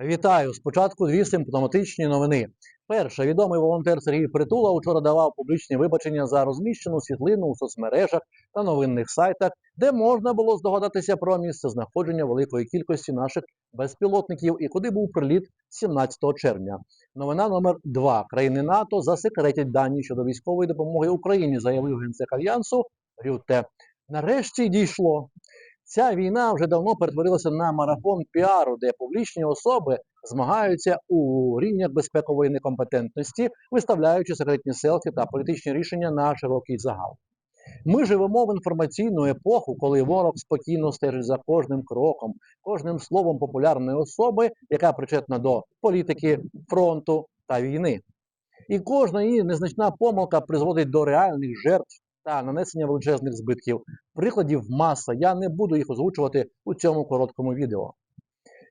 Вітаю! Спочатку дві симптоматичні новини. Перше, відомий волонтер Сергій Притула вчора давав публічні вибачення за розміщену світлину у соцмережах та новинних сайтах, де можна було здогадатися про місце знаходження великої кількості наших безпілотників і куди був приліт 17 червня. Новина номер 2. Країни НАТО засекретять дані щодо військової допомоги Україні, заявив генсек альянсу Рюте. Нарешті дійшло. Ця війна вже давно перетворилася на марафон піару, де публічні особи змагаються у рівнях безпекової некомпетентності, виставляючи секретні селфі та політичні рішення на широкий загал. Ми живемо в інформаційну епоху, коли ворог спокійно стежить за кожним кроком, кожним словом популярної особи, яка причетна до політики, фронту та війни. І кожна її незначна помилка призводить до реальних жертв та нанесення величезних збитків. Прикладів маса. Я не буду їх озвучувати у цьому короткому відео.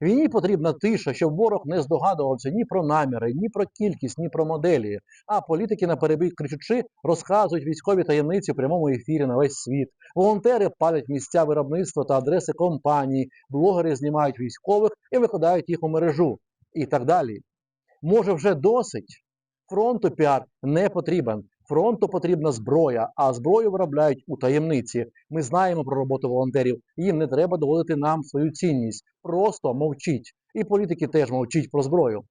Війні потрібна тиша, щоб ворог не здогадувався ні про наміри, ні про кількість, ні про моделі. А політики на перебій кричучи розказують військові таємниці в прямому ефірі на весь світ. Волонтери палять місця виробництва та адреси компаній, блогери знімають військових і викладають їх у мережу і так далі. Може, вже досить? Фронту піар не потрібен. Фронту потрібна зброя, а зброю виробляють у таємниці. Ми знаємо про роботу волонтерів. Їм не треба доводити нам свою цінність. Просто мовчіть. І політики теж мовчіть про зброю.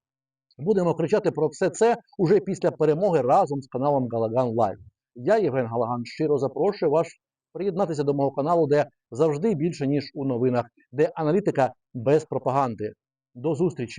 Будемо кричати про все це уже після перемоги разом з каналом Галаган Лайв. Я, Євген Галаган, щиро запрошую вас приєднатися до мого каналу, де завжди більше ніж у новинах, де аналітика без пропаганди. До зустрічі!